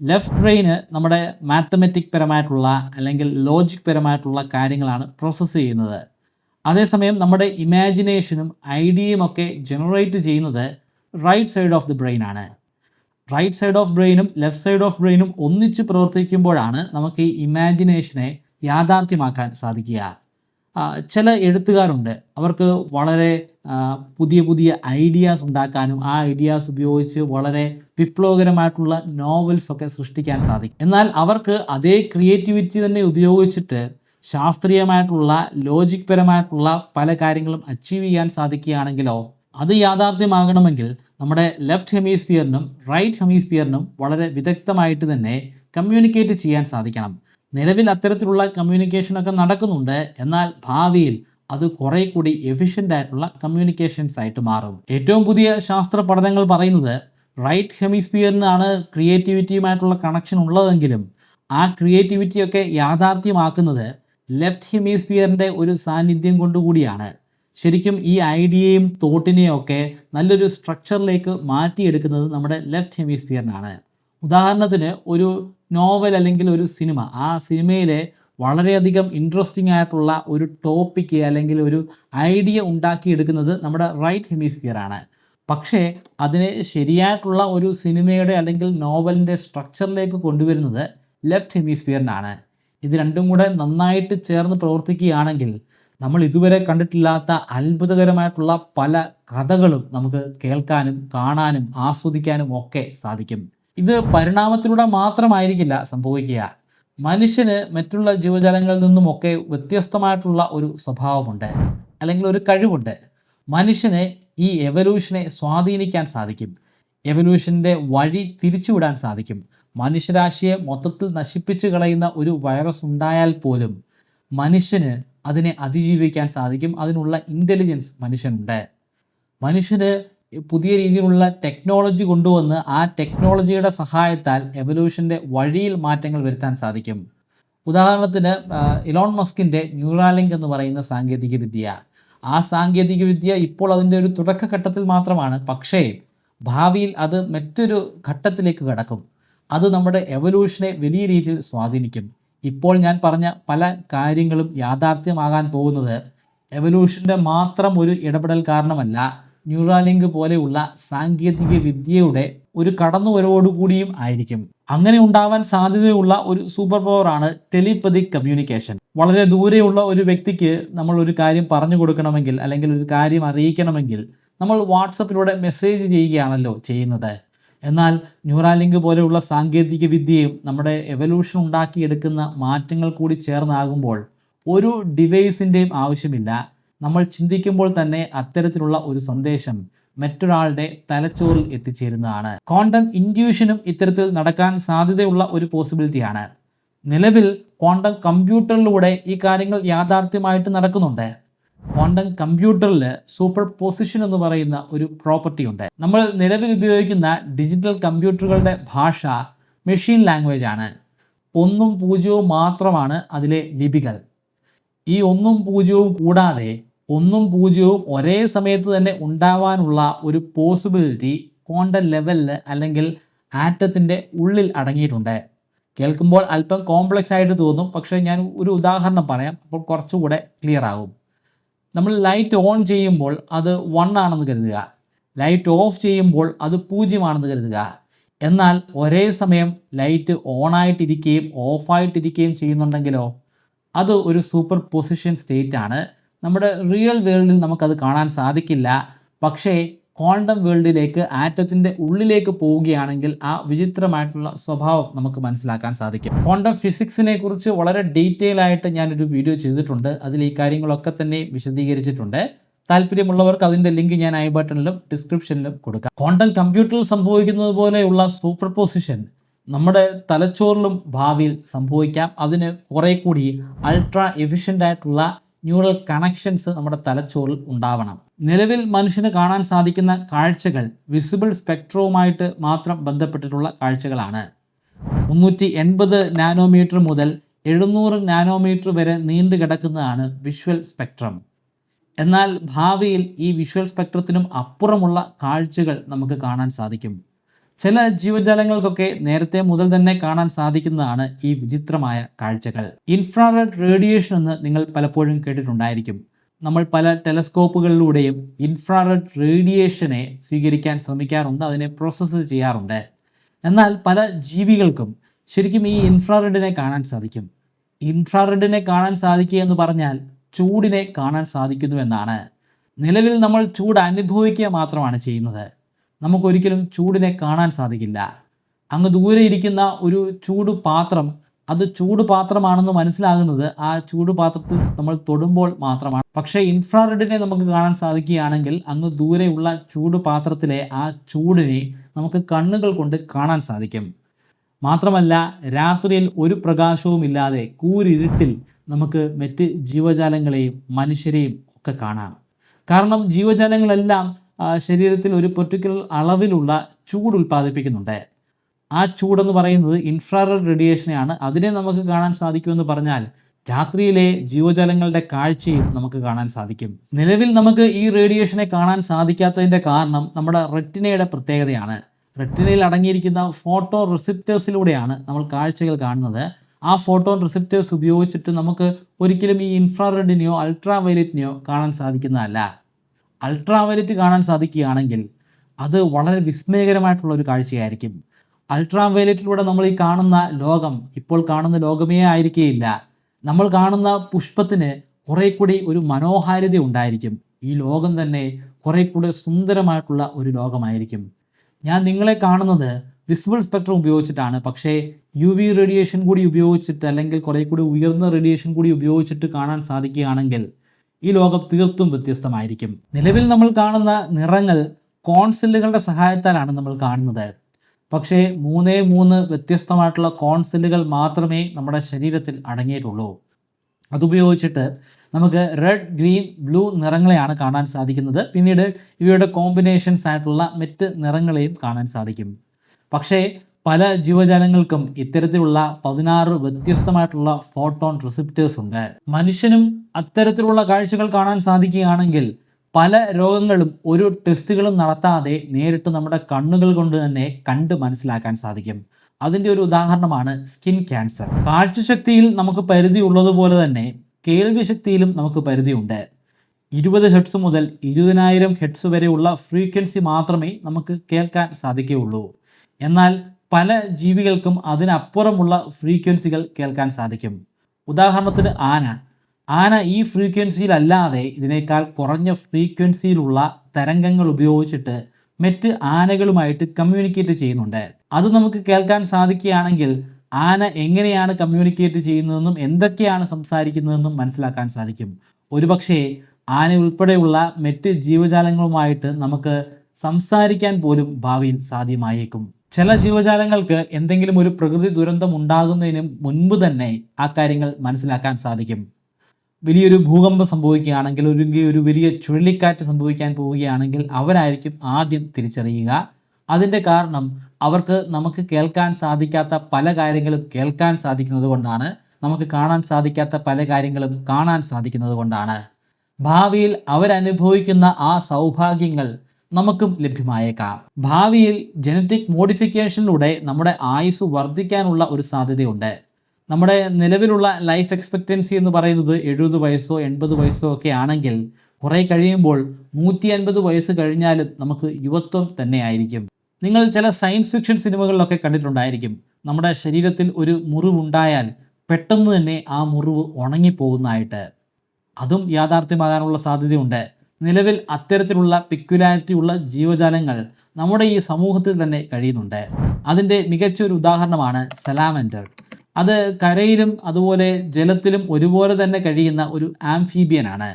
ലെഫ്റ്റ് ബ്രെയിന് നമ്മുടെ മാത്തമെറ്റിക് പരമായിട്ടുള്ള അല്ലെങ്കിൽ ലോജിക് പരമായിട്ടുള്ള കാര്യങ്ങളാണ് പ്രോസസ്സ് ചെയ്യുന്നത്. അതേസമയം നമ്മുടെ ഇമാജിനേഷനും ഐഡിയയും ഒക്കെ ജനറേറ്റ് ചെയ്യുന്നത് right side of the brain ആണ് റൈറ്റ് സൈഡ് ഓഫ് ബ്രെയിനും ലെഫ്റ്റ് സൈഡ് ഓഫ് ബ്രെയിനും ഒന്നിച്ച് പ്രവർത്തിക്കുമ്പോഴാണ് നമുക്ക് ഈ ഇമാജിനേഷനെ യാഥാർത്ഥ്യമാക്കാൻ സാധിക്കുക. ചില എഴുത്തുകാരുണ്ട്. അവർക്ക് വളരെ പുതിയ പുതിയ ഐഡിയാസ് ഉണ്ടാക്കാനും ആ ഐഡിയാസ് ഉപയോഗിച്ച് വളരെ വിപ്ലവകരമായിട്ടുള്ള നോവൽസ് ഒക്കെ സൃഷ്ടിക്കാൻ സാധിക്കും. എന്നാൽ അവർക്ക് അതേ ക്രിയേറ്റിവിറ്റി തന്നെ ഉപയോഗിച്ചിട്ട് ശാസ്ത്രീയമായിട്ടുള്ള ലോജിക് പരമായിട്ടുള്ള പല കാര്യങ്ങളും അച്ചീവ് ചെയ്യാൻ സാധിക്കുകയാണെങ്കിലോ അത് യാഥാർത്ഥ്യമാകണമെങ്കിൽ നമ്മുടെ ലെഫ്റ്റ് ഹെമീസ്ഫിയറിനും റൈറ്റ് ഹെമീസ്ഫിയറിനും വളരെ വിദഗ്ധമായിട്ട് തന്നെ കമ്മ്യൂണിക്കേറ്റ് ചെയ്യാൻ സാധിക്കണം. നിലവിൽ അത്തരത്തിലുള്ള കമ്മ്യൂണിക്കേഷനൊക്കെ നടക്കുന്നുണ്ട്. എന്നാൽ ഭാവിയിൽ അത് കുറെ കൂടി എഫിഷ്യന്റ് ആയിട്ടുള്ള കമ്മ്യൂണിക്കേഷൻസ് ആയിട്ട് മാറും. ഏറ്റവും പുതിയ ശാസ്ത്ര പഠനങ്ങൾ പറയുന്നത് റൈറ്റ് ഹെമിസ്ഫിയറിനാണ് ക്രിയേറ്റിവിറ്റിയുമായിട്ടുള്ള കണക്ഷൻ ഉള്ളതെങ്കിലും ആ ക്രിയേറ്റിവിറ്റിയൊക്കെ യാഥാർത്ഥ്യമാക്കുന്നത് ലെഫ്റ്റ് ഹെമിസ്ഫിയറിന്റെ ഒരു സാന്നിധ്യം കൊണ്ടുകൂടിയാണ് ശരിക്കും ഈ ഐഡിയയും തോട്ടിനെയും ഒക്കെ നല്ലൊരു സ്ട്രക്ചറിലേക്ക് മാറ്റിയെടുക്കുന്നത് നമ്മുടെ ലെഫ്റ്റ് ഹെമിസ്ഫിയറിനാണ് ഉദാഹരണത്തിന് ഒരു നോവൽ അല്ലെങ്കിൽ ഒരു സിനിമ ആ സിനിമയിലെ വളരെയധികം ഇൻട്രസ്റ്റിംഗ് ആയിട്ടുള്ള ഒരു ടോപ്പിക്ക് അല്ലെങ്കിൽ ഒരു ഐഡിയ ഉണ്ടാക്കിയെടുക്കുന്നത് നമ്മുടെ റൈറ്റ് ഹെമിസ്ഫിയർ ആണ് പക്ഷേ അതിനെ ശരിയായിട്ടുള്ള ഒരു സിനിമയുടെ അല്ലെങ്കിൽ നോവലിന്റെ സ്ട്രക്ചറിലേക്ക് കൊണ്ടുവരുന്നത് ലെഫ്റ്റ് ഹെമിസ്ഫിയറിനാണ് ഇത് രണ്ടും കൂടെ നന്നായിട്ട് ചേർന്ന് പ്രവർത്തിക്കുകയാണെങ്കിൽ നമ്മൾ ഇതുവരെ കണ്ടിട്ടില്ലാത്ത അത്ഭുതകരമായിട്ടുള്ള പല കഥകളും നമുക്ക് കേൾക്കാനും കാണാനും ആസ്വദിക്കാനും ഒക്കെ സാധിക്കും. ഇത് പരിണാമത്തിലൂടെ മാത്രമായിരിക്കില്ല സംഭവിക്കുക. മനുഷ്യന് മറ്റുള്ള ജീവജാലങ്ങളിൽ നിന്നുമൊക്കെ വ്യത്യസ്തമായിട്ടുള്ള ഒരു സ്വഭാവമുണ്ട്. അല്ലെങ്കിൽ ഒരു കഴിവുണ്ട്. മനുഷ്യനെ ഈ എവല്യൂഷനെ സ്വാധീനിക്കാൻ സാധിക്കും. എവല്യൂഷന്റെ വഴി തിരിച്ചുവിടാൻ സാധിക്കും. മനുഷ്യരാശിയെ മൊത്തത്തിൽ നശിപ്പിച്ചു കളയുന്ന ഒരു വൈറസ് ഉണ്ടായാൽ പോലും മനുഷ്യന് അതിനെ അതിജീവിക്കാൻ സാധിക്കും. അതിനുള്ള ഇന്റലിജൻസ് മനുഷ്യനുണ്ട്. മനുഷ്യന് പുതിയ രീതിയിലുള്ള ടെക്നോളജി കൊണ്ടുവന്ന് ആ ടെക്നോളജിയുടെ സഹായത്താൽ എവല്യൂഷന്റെ വഴിയിൽ മാറ്റങ്ങൾ വരുത്താൻ സാധിക്കും. ഉദാഹരണത്തിന് ഇലോൺ മസ്കിന്റെ ന്യൂറാലിങ്ക് എന്ന് പറയുന്ന സാങ്കേതികവിദ്യ ആ സാങ്കേതികവിദ്യ ഇപ്പോൾ അതിന്റെ ഒരു തുടക്കഘട്ടത്തിൽ മാത്രമാണ്. പക്ഷേ ഭാവിയിൽ അത് മറ്റൊരു ഘട്ടത്തിലേക്ക് കടക്കും. അത് നമ്മുടെ എവല്യൂഷനെ വലിയ രീതിയിൽ സ്വാധീനിക്കും. ഇപ്പോൾ ഞാൻ പറഞ്ഞ പല കാര്യങ്ങളും യാഥാർത്ഥ്യമാകാൻ പോകുന്നത് എവല്യൂഷന്റെ മാത്രം ഒരു ഇടപെടൽ കാരണമല്ല. ന്യൂറാലിങ്ക് പോലെയുള്ള സാങ്കേതിക വിദ്യയുടെ ഒരു കടന്നുവരവോടുകൂടിയും ആയിരിക്കും. അങ്ങനെ ഉണ്ടാവാൻ സാധ്യതയുള്ള ഒരു സൂപ്പർ പവറാണ് ടെലിപ്പതിക് കമ്മ്യൂണിക്കേഷൻ വളരെ ദൂരെയുള്ള ഒരു വ്യക്തിക്ക് നമ്മൾ ഒരു കാര്യം പറഞ്ഞു കൊടുക്കണമെങ്കിൽ അല്ലെങ്കിൽ ഒരു കാര്യം അറിയിക്കണമെങ്കിൽ നമ്മൾ വാട്സപ്പിലൂടെ മെസ്സേജ് ചെയ്യുകയാണല്ലോ ചെയ്യുന്നത്. എന്നാൽ ന്യൂറാലിങ്ക് പോലെയുള്ള സാങ്കേതിക വിദ്യയും നമ്മുടെ എവല്യൂഷൻ ഉണ്ടാക്കിയെടുക്കുന്ന മാറ്റങ്ങൾ കൂടി ചേർന്നാകുമ്പോൾ ഒരു ഡിവൈസിന്റെയും ആവശ്യമില്ല. നമ്മൾ ചിന്തിക്കുമ്പോൾ തന്നെ അത്തരത്തിലുള്ള ഒരു സന്ദേശം മറ്റൊരാളുടെ തലച്ചോറിൽ എത്തിച്ചേരുന്നതാണ്. ക്വാണ്ടം ഇൻഡ്യൂഷനും ഇത്തരത്തിൽ നടക്കാൻ സാധ്യതയുള്ള ഒരു പോസിബിലിറ്റിയാണ് നിലവിൽ ക്വാണ്ടം കമ്പ്യൂട്ടറിലൂടെ ഈ കാര്യങ്ങൾ യാഥാർത്ഥ്യമായിട്ട് നടക്കുന്നുണ്ട്. ക്വാണ്ടം കമ്പ്യൂട്ടറിൽ സൂപ്പർ പൊസിഷൻ എന്ന് പറയുന്ന ഒരു പ്രോപ്പർട്ടി ഉണ്ട്. നമ്മൾ നിലവിൽ ഉപയോഗിക്കുന്ന ഡിജിറ്റൽ കമ്പ്യൂട്ടറുകളുടെ ഭാഷ മെഷീൻ ലാംഗ്വേജ് ആണ്. ഒന്നും പൂജ്യവും മാത്രമാണ് അതിലെ ലിപികൾ. ഈ ഒന്നും പൂജ്യവും കൂടാതെ ഒന്നും പൂജ്യവും ഒരേ സമയത്ത് തന്നെ ഉണ്ടാവാനുള്ള ഒരു പോസിബിലിറ്റി ക്വാണ്ടം ലെവലിൽ അല്ലെങ്കിൽ ആറ്റത്തിന്റെ ഉള്ളിൽ അടങ്ങിയിട്ടുണ്ട്. കേൾക്കുമ്പോൾ അല്പം കോംപ്ലക്സ് ആയിട്ട് തോന്നും. പക്ഷേ ഞാൻ ഒരു ഉദാഹരണം പറയാം. അപ്പോൾ കുറച്ചുകൂടെ ക്ലിയർ ആകും നമ്മൾ ലൈറ്റ് ഓൺ ചെയ്യുമ്പോൾ അത് വൺ ആണെന്ന് കരുതുക. ലൈറ്റ് ഓഫ് ചെയ്യുമ്പോൾ അത് പൂജ്യമാണെന്ന് കരുതുക. എന്നാൽ ഒരേ സമയം ലൈറ്റ് ഓണായിട്ടിരിക്കുകയും ഓഫായിട്ടിരിക്കുകയും ചെയ്യുന്നുണ്ടെങ്കിലോ അത് ഒരു സൂപ്പർ പൊസിഷൻ സ്റ്റേറ്റ് ആണ്. നമ്മുടെ റിയൽ വേൾഡിൽ നമുക്കത് കാണാൻ സാധിക്കില്ല. പക്ഷേ ക്വാണ്ടം വേൾഡിലേക്ക് ആറ്റത്തിന്റെ ഉള്ളിലേക്ക് പോവുകയാണെങ്കിൽ ആ വിചിത്രമായിട്ടുള്ള സ്വഭാവം നമുക്ക് മനസ്സിലാക്കാൻ സാധിക്കും. ക്വാണ്ടം ഫിസിക്സിനെ കുറിച്ച് വളരെ ഡീറ്റെയിൽ ആയിട്ട് ഞാനൊരു വീഡിയോ ചെയ്തിട്ടുണ്ട്. അതിൽ ഈ കാര്യങ്ങളൊക്കെ തന്നെ വിശദീകരിച്ചിട്ടുണ്ട്. താല്പര്യമുള്ളവർക്ക് അതിന്റെ ലിങ്ക് ഞാൻ ഐ ബട്ടണിലും ഡിസ്ക്രിപ്ഷനിലും കൊടുക്കാം. ക്വാണ്ടം കമ്പ്യൂട്ടറിൽ സംഭവിക്കുന്നത് പോലെയുള്ള സൂപ്പർ പൊസിഷൻ നമ്മുടെ തലച്ചോറിലും ഭാവിയിൽ സംഭവിക്കാം. അതിന് കുറേ കൂടി അൾട്രാ എഫിഷ്യന്റ് ആയിട്ടുള്ള ന്യൂറൽ കണക്ഷൻസ് നമ്മുടെ തലച്ചോറിൽ ഉണ്ടാവണം. നിലവിൽ മനുഷ്യന് കാണാൻ സാധിക്കുന്ന കാഴ്ചകൾ വിസിബിൾ സ്പെക്ട്രവുമായിട്ട് മാത്രം ബന്ധപ്പെട്ടിട്ടുള്ള കാഴ്ചകളാണ്. മുന്നൂറ്റി എൺപത് നാനോമീറ്റർ മുതൽ എഴുന്നൂറ് നാനോമീറ്റർ വരെ നീണ്ടു കിടക്കുന്നതാണ് വിഷ്വൽ സ്പെക്ട്രം എന്നാൽ ഭാവിയിൽ ഈ വിഷ്വൽ സ്പെക്ട്രത്തിനും അപ്പുറമുള്ള കാഴ്ചകൾ നമുക്ക് കാണാൻ സാധിക്കും. ചില ജീവജാലങ്ങൾക്കൊക്കെ നേരത്തെ മുതൽ തന്നെ കാണാൻ സാധിക്കുന്നതാണ് ഈ വിചിത്രമായ കാഴ്ചകൾ. ഇൻഫ്രാറെഡ് റേഡിയേഷൻ എന്ന് നിങ്ങൾ പലപ്പോഴും കേട്ടിട്ടുണ്ടായിരിക്കും. നമ്മൾ പല ടെലസ്കോപ്പുകളിലൂടെയും ഇൻഫ്രാറെഡ് റേഡിയേഷനെ സ്വീകരിക്കാൻ ശ്രമിക്കാറുണ്ട് അതിനെ പ്രോസസ്സ് ചെയ്യാറുണ്ട്. എന്നാൽ പല ജീവികൾക്കും ശരിക്കും ഈ ഇൻഫ്രാറെഡിനെ കാണാൻ സാധിക്കും. ഇൻഫ്രാറെഡിനെ കാണാൻ സാധിക്കുക എന്ന് പറഞ്ഞാൽ ചൂടിനെ കാണാൻ സാധിക്കുന്നു എന്നാണ്. നിലവിൽ നമ്മൾ ചൂട് അനുഭവിക്കുക മാത്രമാണ് ചെയ്യുന്നത്. നമുക്കൊരിക്കലും ചൂടിനെ കാണാൻ സാധിക്കില്ല. അങ്ങ് ദൂരെ ഇരിക്കുന്ന ഒരു ചൂട് പാത്രം അത് ചൂട് പാത്രമാണെന്ന് മനസ്സിലാകുന്നത് ആ ചൂട് പാത്രത്തിൽ നമ്മൾ തൊടുമ്പോൾ മാത്രമാണ്. പക്ഷേ ഇൻഫ്രാറെഡിനെ നമുക്ക് കാണാൻ സാധിക്കുകയാണെങ്കിൽ അങ്ങ് ദൂരെയുള്ള ചൂട് പാത്രത്തിലെ ആ ചൂടിനെ നമുക്ക് കണ്ണുകൾ കൊണ്ട് കാണാൻ സാധിക്കും. മാത്രമല്ല രാത്രിയിൽ ഒരു പ്രകാശവും ഇല്ലാതെ കൂരിരുട്ടിൽ നമുക്ക് മറ്റ് ജീവജാലങ്ങളെയും മനുഷ്യരെയും ഒക്കെ കാണാം. കാരണം ജീവജാലങ്ങളെല്ലാം ശരീരത്തിൽ ഒരു പെർട്ടിക്കുലർ അളവിലുള്ള ചൂട് ഉൽപ്പാദിപ്പിക്കുന്നുണ്ട്. ആ ചൂടെന്ന് പറയുന്നത് ഇൻഫ്രാറെഡ് റേഡിയേഷനെയാണ് അതിനെ നമുക്ക് കാണാൻ സാധിക്കുമെന്ന് പറഞ്ഞാൽ രാത്രിയിലെ ജീവജാലങ്ങളുടെ കാഴ്ചയും നമുക്ക് കാണാൻ സാധിക്കും. നിലവിൽ നമുക്ക് ഈ റേഡിയേഷനെ കാണാൻ സാധിക്കാത്തതിന്റെ കാരണം നമ്മുടെ റെറ്റിനയുടെ പ്രത്യേകതയാണ്. റെറ്റിനയിൽ അടങ്ങിയിരിക്കുന്ന ഫോട്ടോ റിസിപ്റ്റേഴ്സിലൂടെയാണ് നമ്മൾ കാഴ്ചകൾ കാണുന്നത്. ആ ഫോട്ടോ റിസിപ്റ്റേഴ്സ് ഉപയോഗിച്ചിട്ട് നമുക്ക് ഒരിക്കലും ഈ ഇൻഫ്രാറെഡിനെയോ അൾട്രാ വയലറ്റിനെയോ കാണാൻ സാധിക്കുന്നതല്ല. അൾട്രാ വയലറ്റ് കാണാൻ സാധിക്കുകയാണെങ്കിൽ അത് വളരെ വിസ്മയകരമായിട്ടുള്ള ഒരു കാഴ്ചയായിരിക്കും. അൾട്രാ വയലറ്റിലൂടെ നമ്മൾ ഈ കാണുന്ന ലോകം ഇപ്പോൾ കാണുന്ന ലോകമേ ആയിരിക്കുകയില്ല നമ്മൾ കാണുന്ന പുഷ്പത്തിന് കുറേ കൂടി ഒരു മനോഹാരിത ഉണ്ടായിരിക്കും. ഈ ലോകം തന്നെ കുറേ കൂടി സുന്ദരമായിട്ടുള്ള ഒരു ലോകമായിരിക്കും. ഞാൻ നിങ്ങളെ കാണുന്നത് വിസിബിൾ സ്പെക്ട്രം ഉപയോഗിച്ചിട്ടാണ്. പക്ഷേ യു വി റേഡിയേഷൻ കൂടി ഉപയോഗിച്ചിട്ട് അല്ലെങ്കിൽ കുറേ കൂടി ഉയർന്ന റേഡിയേഷൻ കൂടി ഉപയോഗിച്ചിട്ട് കാണാൻ സാധിക്കുകയാണെങ്കിൽ ഈ ലോകം തീർത്തും വ്യത്യസ്തമായിരിക്കും. നിലവിൽ നമ്മൾ കാണുന്ന നിറങ്ങൾ കോൺസെല്ലുകളുടെ സഹായത്താലാണ് നമ്മൾ കാണുന്നത്. പക്ഷേ മൂന്നേ മൂന്ന് വ്യത്യസ്തമായിട്ടുള്ള കോൺസെല്ലുകൾ മാത്രമേ നമ്മുടെ ശരീരത്തിൽ അടങ്ങിയിട്ടുള്ളൂ. അതുപയോഗിച്ചിട്ട് നമുക്ക് റെഡ് ഗ്രീൻ ബ്ലൂ നിറങ്ങളെയാണ് കാണാൻ സാധിക്കുന്നത്. പിന്നീട് ഇവയുടെ കോമ്പിനേഷൻസ് ആയിട്ടുള്ള മറ്റ് നിറങ്ങളെയും കാണാൻ സാധിക്കും. പക്ഷേ പല ജീവജാലങ്ങൾക്കും ഇത്തരത്തിലുള്ള പതിനാറ് വ്യത്യസ്തമായിട്ടുള്ള ഫോട്ടോൺ റിസിപ്റ്റേഴ്സ് ഉണ്ട്. മനുഷ്യനും അത്തരത്തിലുള്ള കാഴ്ചകൾ കാണാൻ സാധിക്കുകയാണെങ്കിൽ പല രോഗങ്ങളും ഒരു ടെസ്റ്റുകളും നടത്താതെ നേരിട്ട് നമ്മുടെ കണ്ണുകൾ കൊണ്ട് തന്നെ കണ്ട് മനസ്സിലാക്കാൻ സാധിക്കും. അതിന്റെ ഒരു ഉദാഹരണമാണ് സ്കിൻ ക്യാൻസർ. കാഴ്ചശക്തിയിൽ നമുക്ക് പരിധി ഉള്ളതുപോലെ തന്നെ കേൾവി ശക്തിയിലും നമുക്ക് പരിധിയുണ്ട്. ഇരുപത് ഹെഡ്സ് മുതൽ ഇരുപതിനായിരം ഹെഡ്സ് വരെയുള്ള ഫ്രീക്വൻസി മാത്രമേ നമുക്ക് കേൾക്കാൻ സാധിക്കുകയുള്ളൂ. എന്നാൽ പല ജീവികൾക്കും അതിനപ്പുറമുള്ള ഫ്രീക്വൻസികൾ കേൾക്കാൻ സാധിക്കും. ഉദാഹരണത്തിന് ആന. ആന ഈ ഫ്രീക്വൻസിയിലല്ലാതെ ഇതിനേക്കാൾ കുറഞ്ഞ ഫ്രീക്വൻസിയിലുള്ള തരംഗങ്ങൾ ഉപയോഗിച്ചിട്ട് മറ്റ് ആനകളുമായിട്ട് കമ്മ്യൂണിക്കേറ്റ് ചെയ്യുന്നുണ്ട്. അത് നമുക്ക് കേൾക്കാൻ സാധിക്കുകയാണെങ്കിൽ ആന എങ്ങനെയാണ് കമ്മ്യൂണിക്കേറ്റ് ചെയ്യുന്നതെന്നും എന്തൊക്കെയാണ് സംസാരിക്കുന്നതെന്നും മനസ്സിലാക്കാൻ സാധിക്കും. ഒരുപക്ഷേ ആന ഉൾപ്പെടെയുള്ള മറ്റ് ജീവജാലങ്ങളുമായിട്ട് നമുക്ക് സംസാരിക്കാൻ പോലും ഭാവിയിൽ സാധ്യമായേക്കും. ചില ജീവജാലങ്ങൾക്ക് എന്തെങ്കിലും ഒരു പ്രകൃതി ദുരന്തം ഉണ്ടാകുന്നതിന് മുൻപ് തന്നെ ആ കാര്യങ്ങൾ മനസ്സിലാക്കാൻ സാധിക്കും. വലിയൊരു ഭൂകമ്പം സംഭവിക്കുകയാണെങ്കിൽ ഒരു ഒരു വലിയ ചുഴലിക്കാറ്റ് സംഭവിക്കാൻ പോവുകയാണെങ്കിൽ അവരായിരിക്കും ആദ്യം തിരിച്ചറിയുക. അതിന്റെ കാരണം അവർക്ക് നമുക്ക് കേൾക്കാൻ സാധിക്കാത്ത പല കാര്യങ്ങളും കേൾക്കാൻ സാധിക്കുന്നത് കൊണ്ടാണ് നമുക്ക് കാണാൻ സാധിക്കാത്ത പല കാര്യങ്ങളും കാണാൻ സാധിക്കുന്നത് കൊണ്ടാണ്. ഭാവിയിൽ അവരനുഭവിക്കുന്ന ആ സൗഭാഗ്യങ്ങൾ നമുക്കും ലഭ്യമായേക്കാം. ഭാവിയിൽ ജനറ്റിക് മോഡിഫിക്കേഷനിലൂടെ നമ്മുടെ ആയുസ് വർദ്ധിക്കാനുള്ള ഒരു സാധ്യതയുണ്ട്. നമ്മുടെ നിലവിലുള്ള ലൈഫ് എക്സ്പെക്റ്റൻസി എന്ന് പറയുന്നത് എഴുപത് വയസ്സോ എൺപത് വയസ്സോ ഒക്കെ ആണെങ്കിൽ കുറേ കഴിയുമ്പോൾ നൂറ്റി അൻപത് വയസ്സ് കഴിഞ്ഞാലും നമുക്ക് യുവത്വം തന്നെയായിരിക്കും നിങ്ങൾ ചില സയൻസ് ഫിക്ഷൻ സിനിമകളിലൊക്കെ കണ്ടിട്ടുണ്ടായിരിക്കും. നമ്മുടെ ശരീരത്തിൽ ഒരു മുറിവുണ്ടായാൽ പെട്ടെന്ന് തന്നെ ആ മുറിവ് ഉണങ്ങിപ്പോകുന്നതായിട്ട്. അതും യാഥാർത്ഥ്യമാകാനുള്ള സാധ്യതയുണ്ട്. നിലവിൽ അത്തരത്തിലുള്ള പിക്യുലാരിറ്റി ഉള്ള ജീവജാലങ്ങൾ നമ്മുടെ ഈ സമൂഹത്തിൽ തന്നെ കഴിയുന്നുണ്ട്. അതിന്റെ മികച്ചൊരു ഉദാഹരണമാണ് സലാമൻഡർ അത് കരയിലും അതുപോലെ ജലത്തിലും ഒരുപോലെ തന്നെ കഴിയുന്ന ഒരു ആംഫീബിയനാണ്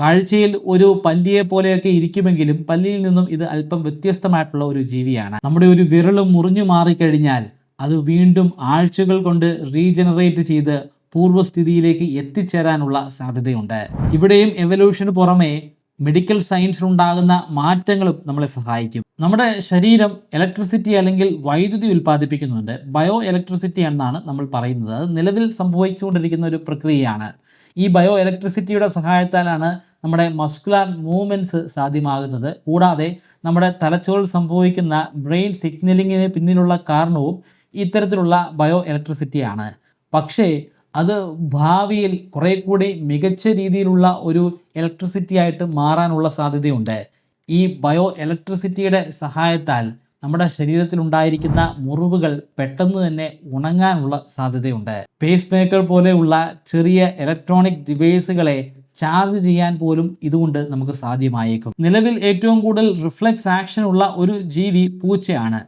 കാഴ്ചയിൽ ഒരു പല്ലിയെ പോലെയൊക്കെ ഇരിക്കുമെങ്കിലും പല്ലിയിൽ നിന്നും ഇത് അല്പം വ്യത്യസ്തമായിട്ടുള്ള ഒരു ജീവിയാണ്. നമ്മുടെ ഒരു വിരളും മുറിഞ്ഞു മാറിക്കഴിഞ്ഞാൽ അത് വീണ്ടും ആഴ്ചകൾ കൊണ്ട് റീജനറേറ്റ് ചെയ്ത് പൂർവസ്ഥിതിയിലേക്ക് എത്തിച്ചേരാനുള്ള സാധ്യതയുണ്ട്. ഇവിടെയും എവല്യൂഷന് പുറമെ മെഡിക്കൽ സയൻസിലുണ്ടാകുന്ന മാറ്റങ്ങളും നമ്മളെ സഹായിക്കും. നമ്മുടെ ശരീരം ഇലക്ട്രിസിറ്റി അല്ലെങ്കിൽ വൈദ്യുതി ഉൽപ്പാദിപ്പിക്കുന്നുണ്ട്. ബയോ ഇലക്ട്രിസിറ്റി എന്നാണ് നമ്മൾ പറയുന്നത്. അത് നിലവിൽ സംഭവിച്ചുകൊണ്ടിരിക്കുന്ന ഒരു പ്രക്രിയയാണ്. ഈ ബയോ ഇലക്ട്രിസിറ്റിയുടെ സഹായത്താലാണ് നമ്മുടെ മസ്കുലാർ മൂവ്മെന്റ്സ് സാധ്യമാകുന്നത്. കൂടാതെ നമ്മുടെ തലച്ചോറിൽ സംഭവിക്കുന്ന ബ്രെയിൻ സിഗ്നലിങ്ങിന് പിന്നിലുള്ള കാരണവും ഇത്തരത്തിലുള്ള ബയോ ഇലക്ട്രിസിറ്റിയാണ് പക്ഷേ അത് ഭാവിയിൽ കുറേ കൂടി മികച്ച രീതിയിലുള്ള ഒരു ഇലക്ട്രിസിറ്റി ആയിട്ട് മാറാനുള്ള സാധ്യതയുണ്ട്. ഈ ബയോ ഇലക്ട്രിസിറ്റിയുടെ സഹായത്താൽ നമ്മുടെ ശരീരത്തിൽ ഉണ്ടായിരിക്കുന്ന മുറിവുകൾ പെട്ടെന്ന് തന്നെ ഉണങ്ങാനുള്ള സാധ്യതയുണ്ട്. പേസ് മേക്കർ പോലെയുള്ള ചെറിയ ഇലക്ട്രോണിക് ഡിവൈസുകളെ ചാർജ് ചെയ്യാൻ പോലും ഇതുകൊണ്ട് നമുക്ക് സാധ്യമായേക്കും. നിലവിൽ ഏറ്റവും കൂടുതൽ റിഫ്ലക്സ് ആക്ഷൻ ഉള്ള ഒരു ജീവി പൂച്ചയാണ്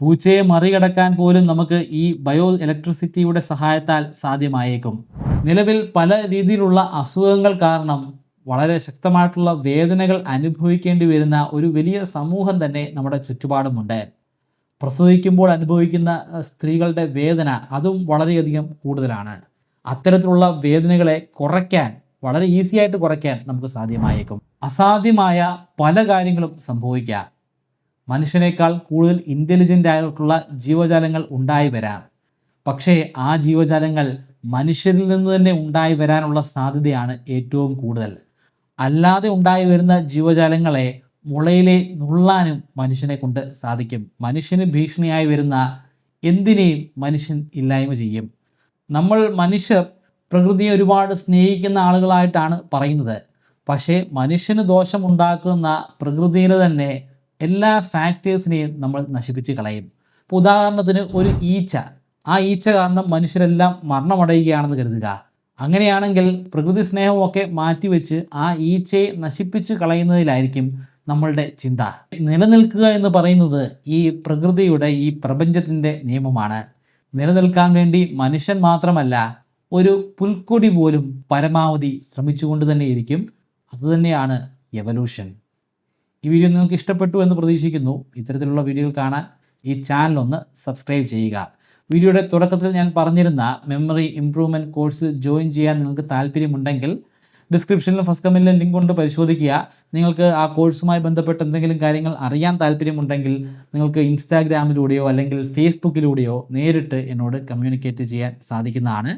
പൂച്ചയെ മറികടക്കാൻ പോലും നമുക്ക് ഈ ബയോ ഇലക്ട്രിസിറ്റിയുടെ സഹായത്താൽ സാധ്യമായേക്കും. നിലവിൽ പല രീതിയിലുള്ള അസുഖങ്ങൾ കാരണം വളരെ ശക്തമായിട്ടുള്ള വേദനകൾ അനുഭവിക്കേണ്ടി വരുന്ന ഒരു വലിയ സമൂഹം തന്നെ നമ്മുടെ ചുറ്റുപാടുമുണ്ട്. പ്രസവിക്കുമ്പോൾ അനുഭവിക്കുന്ന സ്ത്രീകളുടെ വേദന അതും വളരെയധികം കൂടുതലാണ്. അത്തരത്തിലുള്ള വേദനകളെ കുറയ്ക്കാൻ വളരെ ഈസിയായിട്ട് കുറയ്ക്കാൻ നമുക്ക് സാധ്യമായേക്കും. അസാധ്യമായ പല കാര്യങ്ങളും സംഭവിക്കാം. മനുഷ്യനേക്കാൾ കൂടുതൽ ഇന്റലിജന്റ് ആയിട്ടുള്ള ജീവജാലങ്ങൾ ഉണ്ടായി വരാം. പക്ഷേ ആ ജീവജാലങ്ങൾ മനുഷ്യരിൽ നിന്ന് തന്നെ ഉണ്ടായി വരാനുള്ള സാധ്യതയാണ് ഏറ്റവും കൂടുതൽ. അല്ലാതെ ഉണ്ടായി വരുന്ന ജീവജാലങ്ങളെ മുളയിലെ നുള്ളാനും മനുഷ്യനെ കൊണ്ട് സാധിക്കും. മനുഷ്യന് ഭീഷണിയായി വരുന്ന എന്തിനേയും മനുഷ്യൻ ഇല്ലായ്മ ചെയ്യും. നമ്മൾ മനുഷ്യർ പ്രകൃതിയെ ഒരുപാട് സ്നേഹിക്കുന്ന ആളുകളായിട്ടാണ് പറയുന്നത്. പക്ഷേ മനുഷ്യന് ദോഷമുണ്ടാക്കുന്ന പ്രകൃതിയിൽ തന്നെ എല്ലാ ഫാക്ടേഴ്സിനെയും നമ്മൾ നശിപ്പിച്ച് കളയും. ഇപ്പോൾ ഉദാഹരണത്തിന് ഒരു ഈച്ച. ആ ഈച്ച കാരണം മനുഷ്യരെല്ലാം മരണമടയുകയാണെന്ന് കരുതുക. അങ്ങനെയാണെങ്കിൽ പ്രകൃതി സ്നേഹമൊക്കെ മാറ്റിവെച്ച് ആ ഈച്ചയെ നശിപ്പിച്ച് കളയുന്നതിലായിരിക്കും നമ്മളുടെ ചിന്ത. നിലനിൽക്കുക എന്ന് പറയുന്നത് ഈ പ്രകൃതിയുടെ ഈ പ്രപഞ്ചത്തിന്റെ നിയമമാണ്. നിലനിൽക്കാൻ വേണ്ടി മനുഷ്യൻ മാത്രമല്ല ഒരു പുൽക്കൊടി പോലും പരമാവധി ശ്രമിച്ചുകൊണ്ട് തന്നെ ഇരിക്കും അതുതന്നെയാണ് എവല്യൂഷൻ ഈ വീഡിയോ നിങ്ങൾക്ക് ഇഷ്ടപ്പെട്ടു എന്ന് പ്രതീക്ഷിക്കുന്നു. ഇത്തരത്തിലുള്ള വീഡിയോകൾ കാണാൻ ഈ ചാനൽ ഒന്ന് സബ്സ്ക്രൈബ് ചെയ്യുക. വീഡിയോയുടെ തുടക്കത്തിൽ ഞാൻ പറഞ്ഞിരുന്ന മെമ്മറി ഇംപ്രൂവ്മെന്റ് കോഴ്സിൽ ജോയിൻ ചെയ്യാൻ നിങ്ങൾക്ക് താല്പര്യമുണ്ടെങ്കിൽ ഡിസ്ക്രിപ്ഷനിലും ഫസ്റ്റ് കമന്റിലും ലിങ്ക് കൊണ്ട് പരിശോധിക്കുക. നിങ്ങൾക്ക് ആ കോഴ്സുമായി ബന്ധപ്പെട്ട് എന്തെങ്കിലും കാര്യങ്ങൾ അറിയാൻ താല്പര്യമുണ്ടെങ്കിൽ നിങ്ങൾക്ക് ഇൻസ്റ്റാഗ്രാമിലൂടെയോ അല്ലെങ്കിൽ ഫേസ്ബുക്കിലൂടെയോ നേരിട്ട് എന്നോട് കമ്മ്യൂണിക്കേറ്റ് ചെയ്യാൻ സാധിക്കുന്നതാണ്.